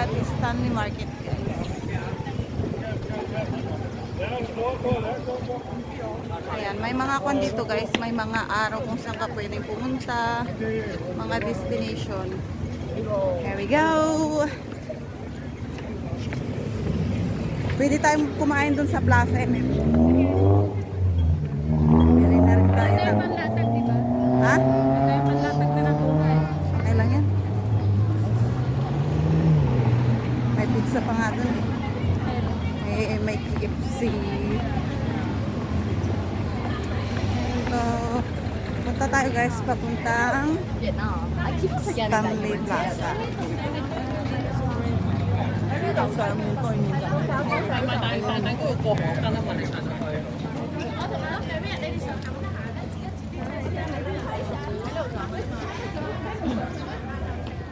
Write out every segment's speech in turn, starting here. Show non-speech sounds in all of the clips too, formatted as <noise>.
at Stanley Market guys. Ayan, may mga kwan dito guys, may mga araw kung saan ka pwedeng pumunta, mga destination. Here we go! Pwede tayong kumain dun sa plaza, eh. Bili na rin tayo? Ha? Tayo panlatag na nakuha. Ay lang yan. May pizza pa nga dun eh. May, may KFC. So, punta tayo guys papuntang Stanley Plaza.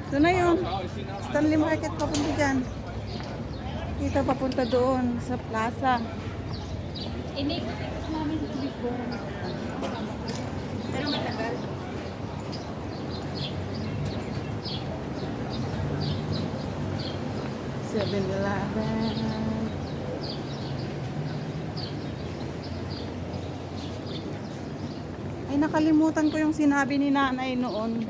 Ito na yun. Stanley Market papunta dyan. Dito papunta doon sa plaza. Inikot-ikot namin before. Pero matagal. Seven Eleven. Ay, nakalimutan ko yung sinabi ni nanay noon.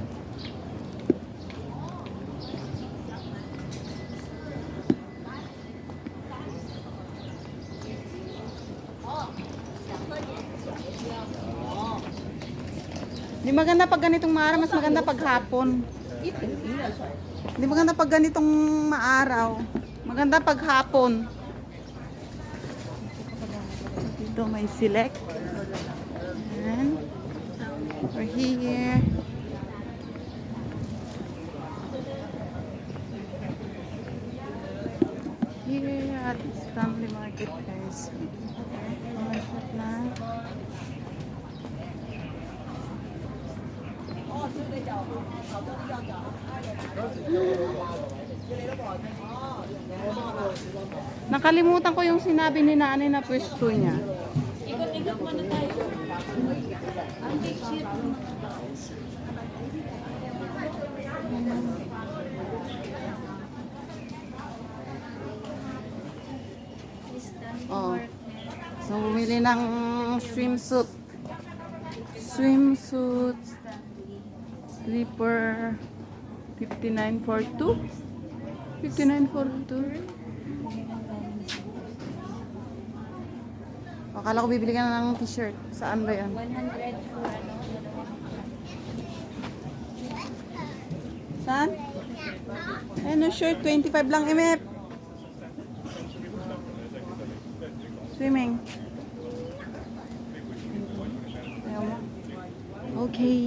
Maganda pag ganitong maaraw, mas maganda pag hapon. Di maganda pag ganitong maaraw. Maganda pag hapon. Dito may select. Ayan. We're here. Here at Stanley Market guys. Mga shop na. Nakalimutan ko yung sinabi ni nanay na pwesto niya. Ikot-ikot muna tayo. Ang big shit. Oh. So, bumili ng swimsuit. Swimsuit. Slipper. 5942. 5942. Akala ko bibili ka na ng t-shirt. Saan ba yan? 100 for ano. Saan? Ano shirt? 25 lang MF. Swimming. Okay.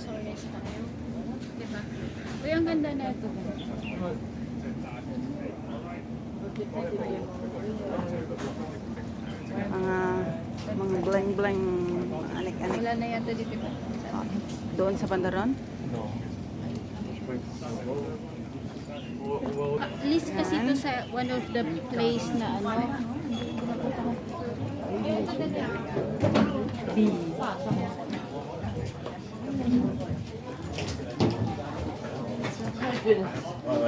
Sorry tayo. Diba? Mga mga bling bling anik-anik. Wala na yata dito ba? Ah, Doon sa Pandaron? List kasi ito sa one of the place na ano. B. been. Oh,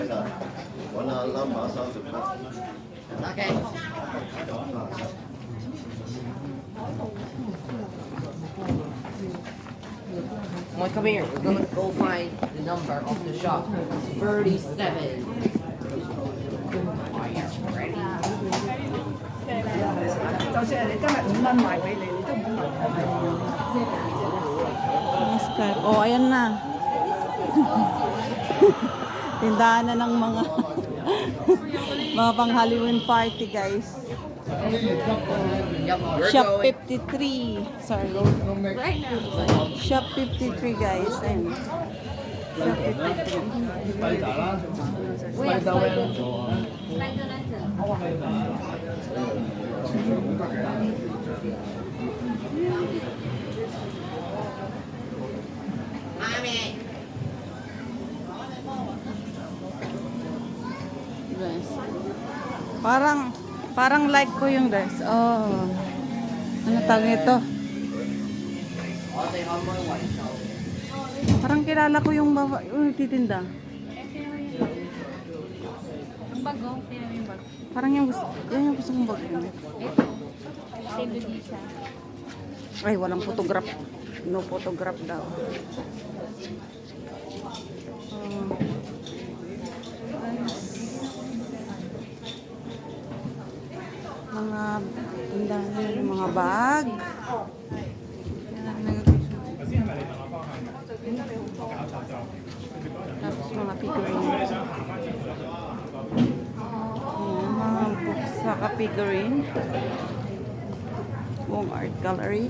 Okay. Come here, we're gonna go find the number of the shop. 37. Oh, oh ayan na. <laughs> Tindahan ng mga <laughs> mga pang Halloween party, guys. Shop going. 53. Sorry. Shop 53, guys. And Shop 53. Mommy. Guys. Parang parang like ko yung guys. Oh. Ano tawag ito? Parang kilala ko yung baba, yung titinda. Ang bago, kaya yung bago. Parang yung gusto, yan yung gusto kong bag. Ito. Siya. Ay, walang photograph. No photograph daw. Ah. mga tindahan, mga bag. Tapos mga figurine. Ayan, mga books sa figurine. Wong Art Gallery.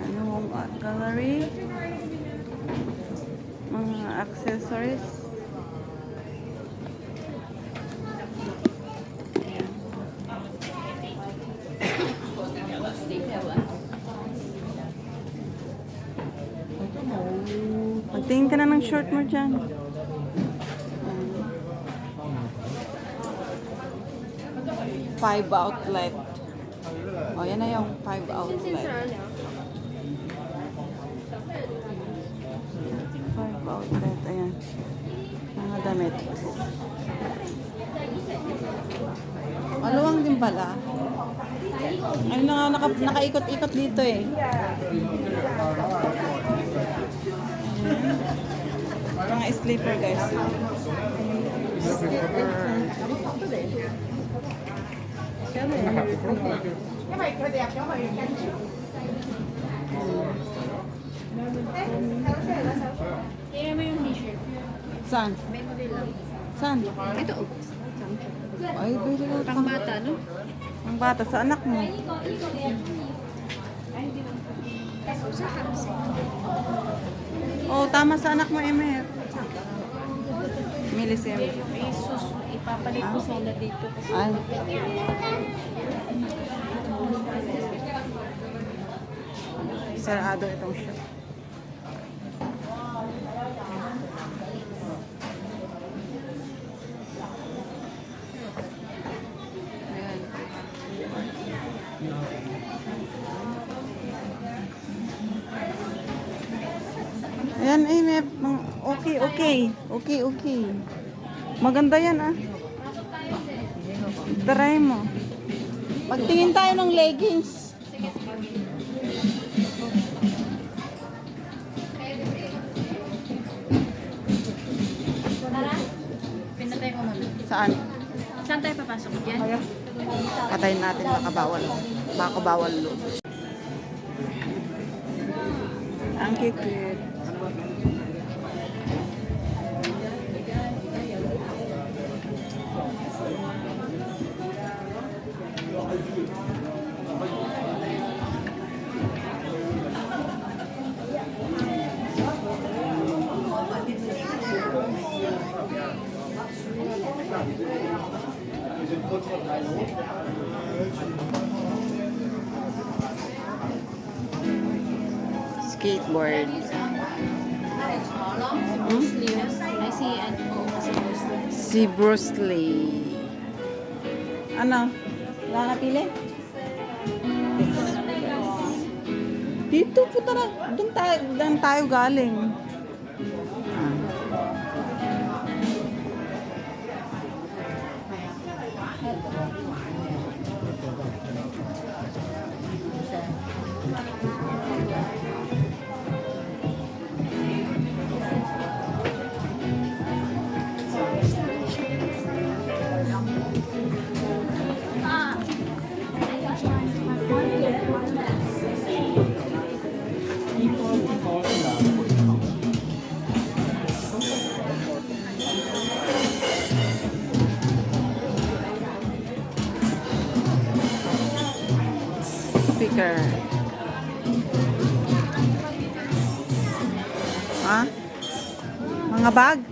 Ano Wong Art Gallery? Mga accessories. Magtingin ka na ng short mo dyan. Five outlet. O, yan na yung five outlet. Five outlet. Ayan. Mga damit. Maluwang din pala. Ay, na, naka, nakaikot-ikot dito eh. Mga sleeper guys. Kaya mo yung t-shirt. Saan? May model lang. Saan? Ito. Ay, pwede na. Pang bata, no? Ang bata sa anak mo. Oh, tama sa anak mo, Emer. Milisim. May sus, ipapalit ko sila dito kasi Ay. Sarado itong shop. Ayan, eh, may, okay, okay. Okay, okay. Maganda yan, ah. Try mo. Magtingin tayo ng leggings. ko muna. Saan? Saan tayo papasok dyan? Patayin natin baka bawal. Baka bawal lo. Ang cute. Skateboard. Hmm? I see oh, sleeves. Si Bruce Lee. Ano? Wala na pili? Dito po tara. Doon tayo, doon tayo galing. Mga bag?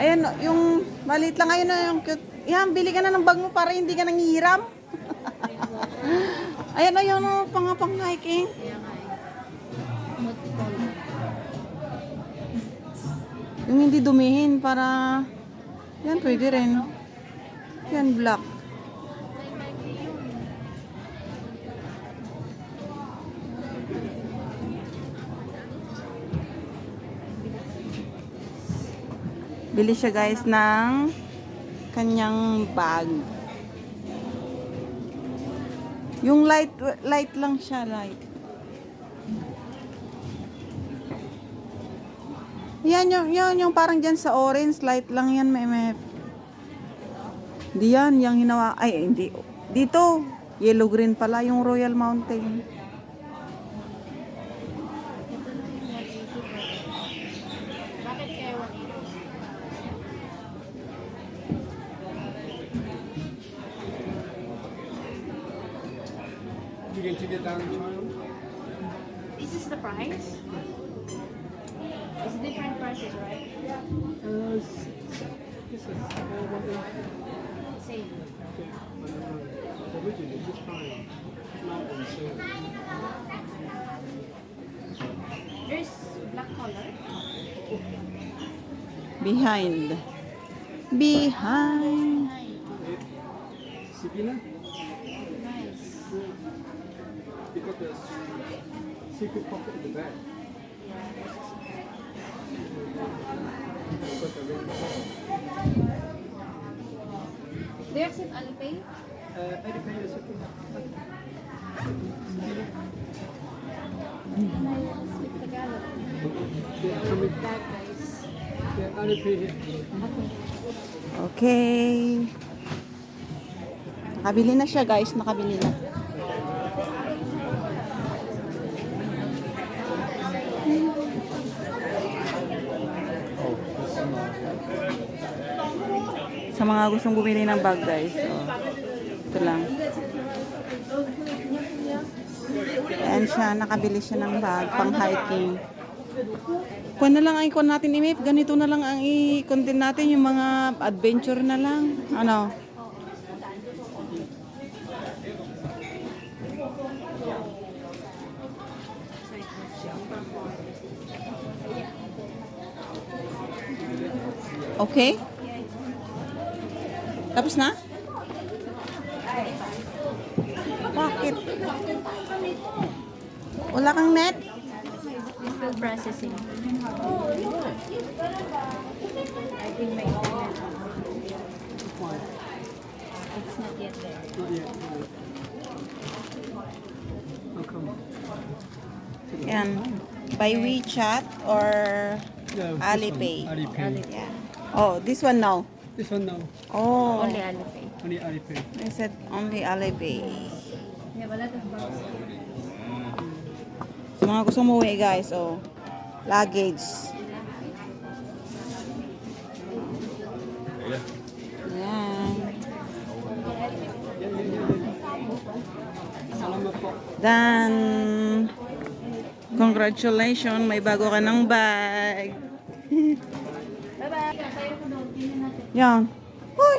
Ayan, yung maliit lang ayun na yung cute. Yan, bili ka na ng bag mo para hindi ka nangihiram. <laughs> Ayan, ayun, oh, pang pang hiking. Yung hindi dumihin para yan pwede rin. Yan black. Bili siya guys ng kanyang bag. Yung light light lang siya, light. Yan yung, yan yung parang dyan sa orange, light lang yan, may may. Di yan, yung hinawa, ay hindi. Dito, yellow green pala yung Royal Mountain. Tomorrow. This is the price? It's different prices, right? Uh, this is uh, the- Same. okay, uh, originally this time, not on sale. There's black color. Behind. Behind. Sige na. Secret pocket in the back. Do you accept Alipay? Uh, I depend on secret. Speak Tagalog. Yeah, coming. Bag, guys. Yeah, I'll pay it. Okay. Nakabili na siya guys, nakabili na. Sa mga gustong bumili ng bag guys. So, ito lang. Ayan siya, nakabili siya ng bag pang hiking. Kuha na lang ang ikon natin i Ganito na lang ang i-content natin yung mga adventure na lang. Ano? Okay? Tapos na? Bakit? Wala kang net? Still processing. I think internet. It's not yet there. Yan. By WeChat or Alipay. Alipay. Yeah. Oh, this one now. This one now. Oh. Only Alipay. Only Alipay. I said only Alipay. We have a lot of bags. Sa mga gusto umuwi guys, oh. Luggage. Yan. Salamat po. Dan. Congratulations, may bago ka ng bag. Yan. Hoy,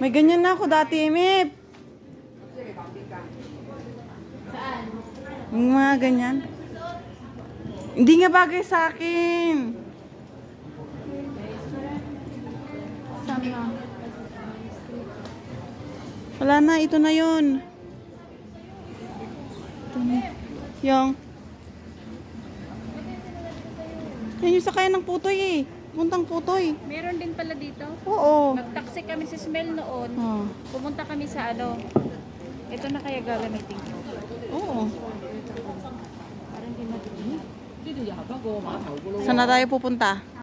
may ganyan na ako dati, Emip. Saan? Mga ganyan. Hindi nga bagay sa akin. Saan na? Wala na, ito na yun. Ito na. Yung. Yan yung sakayan ng putoy eh. Puntang putoy. Meron din pala dito. Oo. Nag-taxi kami sa Smell noon. Oh. Pumunta kami sa ano. Ito na kaya gagamitin ko. Oo. Saan na tayo pupunta?